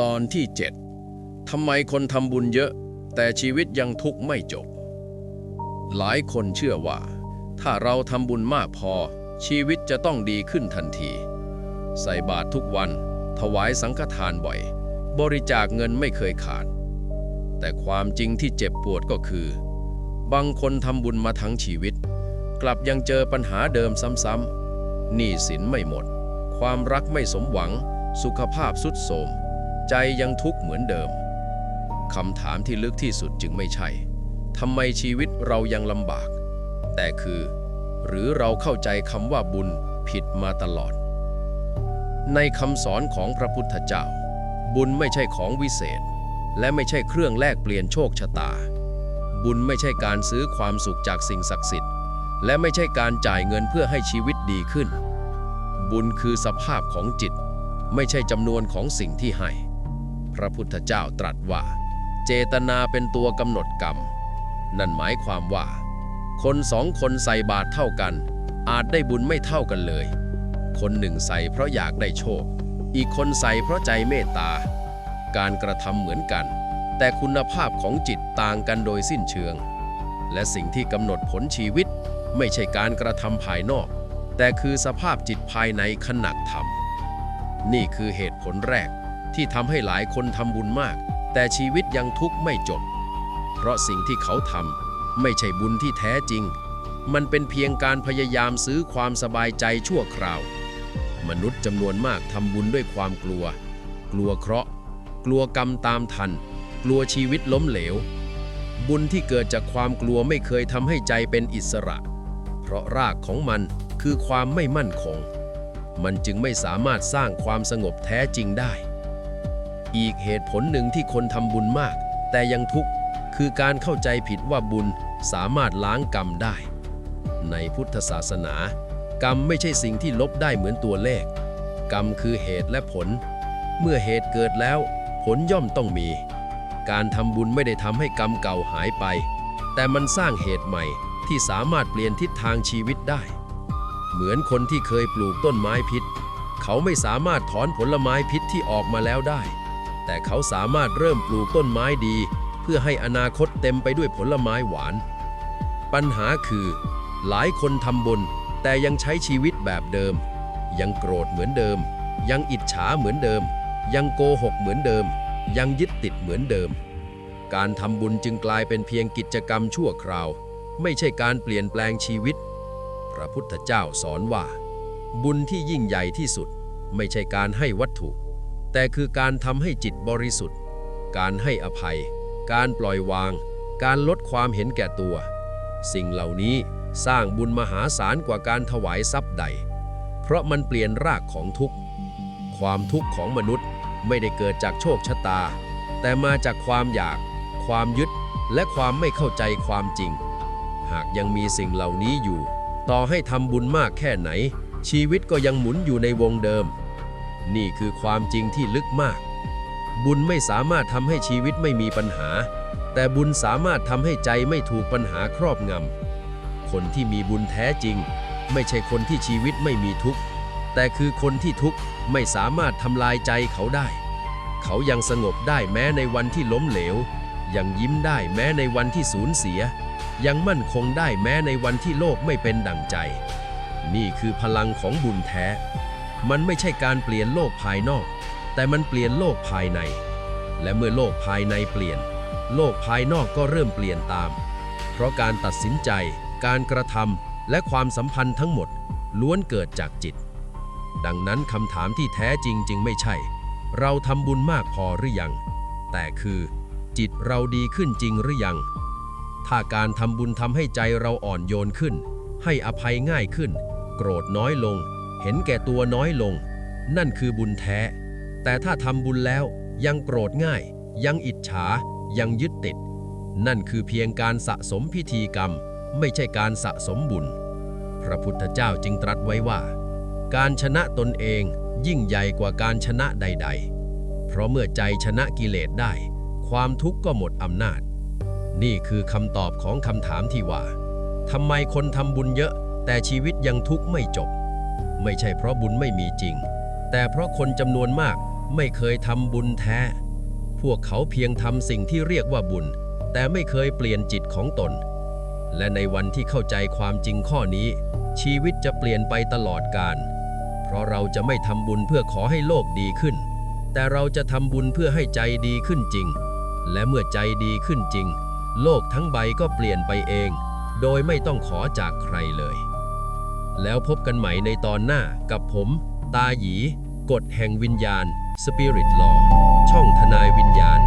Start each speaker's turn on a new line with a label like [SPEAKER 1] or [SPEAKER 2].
[SPEAKER 1] ตอนที่ 7 ทำไมคนทำบุญเยอะ แต่ชีวิตยังทุกข์ไม่จบ หลายคนเชื่อว่า ถ้าเราทำบุญมากพอ ชีวิตจะต้องดีขึ้นทันที ใส่บาตรทุกวัน ถวายสังฆทานบ่อย บริจาคเงินไม่เคยขาด แต่ความจริงที่เจ็บปวดก็คือ บางคนทำบุญมาทั้งชีวิต กลับยังเจอปัญหาเดิมซ้ำๆหนี้สินไม่หมด ความรักไม่สมหวังสุขภาพสุดโทรม ใจยังทุกข์เหมือนเดิมคำถามที่ลึกที่สุดจึงไม่ใช่ทำไมชีวิตเรายังลำบาก แต่คือ หรือเราเข้าใจคำว่าบุญผิดมาตลอด ในคำสอนของพระพุทธเจ้า บุญไม่ใช่ของวิเศษ และไม่ใช่เครื่องแลกเปลี่ยนโชคชะตา บุญไม่ใช่การซื้อความสุขจากสิ่งศักดิ์สิทธิ์ และไม่ใช่การจ่ายเงินเพื่อให้ชีวิตดีขึ้น บุญคือสภาพของจิต ไม่ใช่จำนวนของสิ่งที่ให้ พระพุทธเจ้าตรัสว่า เจตนาเป็นตัวกำหนดกรรม นั่นหมายความว่า คนสองคนใส่บาตรเท่ากัน อาจได้บุญไม่เท่ากันเลย คนหนึ่งใส่เพราะอยากได้โชค อีกคนใส่เพราะใจเมตตา การกระทำเหมือนกัน แต่คุณภาพของจิตต่างกันโดยสิ้นเชิง และสิ่งที่กำหนดผลชีวิต ไม่ใช่การกระทำภายนอก แต่คือสภาพจิตภายในขณะทำนี่คือเหตุผลแรก ที่ทำให้หลายคนทำบุญมาก แต่ชีวิตยังทุกข์ไม่จบ เพราะสิ่งที่เขาทำไม่ใช่บุญที่แท้จริง มันเป็นเพียงการพยายามซื้อความสบายใจชั่วคราว มนุษย์จำนวนมากทำบุญด้วยความกลัว กลัวเคราะห์ กลัวกรรมตามทัน กลัวชีวิตล้มเหลว บุญที่เกิดจากความกลัวไม่เคยทำให้ใจเป็นอิสระ เพราะรากของมันคือความไม่มั่นคง มันจึงไม่สามารถสร้างความสงบแท้จริงได้ อีกเหตุผลหนึ่งที่คนทำบุญมาก แต่ยังทุกข์คือการเข้าใจผิดว่าบุญสามารถล้างกรรมได้ ในพุทธศาสนา กรรมไม่ใช่สิ่งที่ลบได้เหมือนตัวเลข กรรมคือเหตุและผล เมื่อเหตุเกิดแล้ว ผลย่อมต้องมี การทำบุญไม่ได้ทำให้กรรมเก่าหายไป แต่มันสร้างเหตุใหม่ที่สามารถเปลี่ยนทิศทางชีวิตได้ เหมือนคนที่เคยปลูกต้นไม้พิษ เขาไม่สามารถถอนผลไม้พิษที่ออกมาแล้วได้ แต่เขาสามารถเริ่มปลูกต้นไม้ดี เพื่อให้อนาคตเต็มไปด้วยผลไม้หวาน ปัญหาคือ หลายคนทำบุญแต่ยังใช้ชีวิตแบบเดิม ยังโกรธเหมือนเดิม ยังอิจฉาเหมือนเดิม ยังโกหกเหมือนเดิม ยังยึดติดเหมือนเดิม การทำบุญจึงกลายเป็นเพียงกิจกรรมชั่วคราว ไม่ใช่การเปลี่ยนแปลงชีวิต พระพุทธเจ้าสอนว่า บุญที่ยิ่งใหญ่ที่สุด ไม่ใช่การให้วัตถุ แต่คือการทำให้จิตบริสุทธิ์ การให้อภัย การปล่อยวาง การลดความเห็นแก่ตัว สิ่งเหล่านี้สร้างบุญมหาศาลกว่าการถวายทรัพย์ใด เพราะมันเปลี่ยนรากของทุกข์ ความทุกข์ของมนุษย์ไม่ได้เกิดจากโชคชะตา แต่มาจากความอยาก ความยึด และความไม่เข้าใจความจริง หากยังมีสิ่งเหล่านี้อยู่ ต่อให้ทำบุญมากแค่ไหน ชีวิตก็ยังหมุนอยู่ในวงเดิม นี่คือความจริงที่ลึกมาก บุญไม่สามารถทำให้ชีวิตไม่มีปัญหา แต่บุญสามารถทำให้ใจไม่ถูกปัญหาครอบงำ คนที่มีบุญแท้จริง ไม่ใช่คนที่ชีวิตไม่มีทุกข์ แต่คือคนที่ทุกข์ไม่สามารถทำลายใจเขาได้ เขายังสงบได้แม้ในวันที่ล้มเหลว ยังยิ้มได้แม้ในวันที่สูญเสีย ยังมั่นคงได้แม้ในวันที่โลกไม่เป็นดั่งใจ นี่คือพลังของบุญแท้ มันไม่ใช่การเปลี่ยนโลกภายนอก แต่มันเปลี่ยนโลกภายใน และเมื่อโลกภายในเปลี่ยน โลกภายนอกก็เริ่มเปลี่ยนตาม เพราะการตัดสินใจ การกระทำและความสัมพันธ์ทั้งหมด ล้วนเกิดจากจิต ดังนั้นคำถามที่แท้จริงจึงไม่ใช่ เราทำบุญมากพอหรือยัง แต่คือ จิตเราดีขึ้นจริงหรือยัง ถ้าการทำบุญทำให้ใจเราอ่อนโยนขึ้น ให้อภัยง่ายขึ้น โกรธน้อยลง เห็นแก่ตัวน้อยลง นั่นคือบุญแท้ แต่ถ้าทำบุญแล้วยังโกรธง่าย ยังอิจฉา ยังยึดติด นั่นคือเพียงการสะสมพิธีกรรม ไม่ใช่การสะสมบุญ พระพุทธเจ้าจึงตรัสไว้ว่า การชนะตนเองยิ่งใหญ่กว่าการชนะใด ๆ เพราะเมื่อใจชนะกิเลสได้ ความทุกข์ก็หมดอำนาจ นี่คือคำตอบของคำถามที่ว่าทำไมคนทำบุญเยอะ แต่ชีวิตยังทุกข์ไม่จบ ไม่ใช่เพราะบุญไม่มีจริง แต่เพราะคนจำนวนมาก
[SPEAKER 2] ไม่เคยทำบุญแท้ พวกเขาเพียงทำสิ่งที่เรียกว่าบุญ แต่ไม่เคยเปลี่ยนจิตของตน และในวันที่เข้าใจความจริงข้อนี้ ชีวิตจะเปลี่ยนไปตลอดกาลเพราะเราจะไม่ทำบุญเพื่อขอให้โลกดีขึ้น แต่เราจะทำบุญเพื่อให้ใจดีขึ้นจริง และเมื่อใจดีขึ้นจริง โลกทั้งใบก็เปลี่ยนไปเอง โดยไม่ต้องขอจากใครเลย แล้วพบกันใหม่ในตอนหน้ากับผม ตาหยีกฎแห่งวิญญาณ Spirit Law ช่องทนายวิญญาณ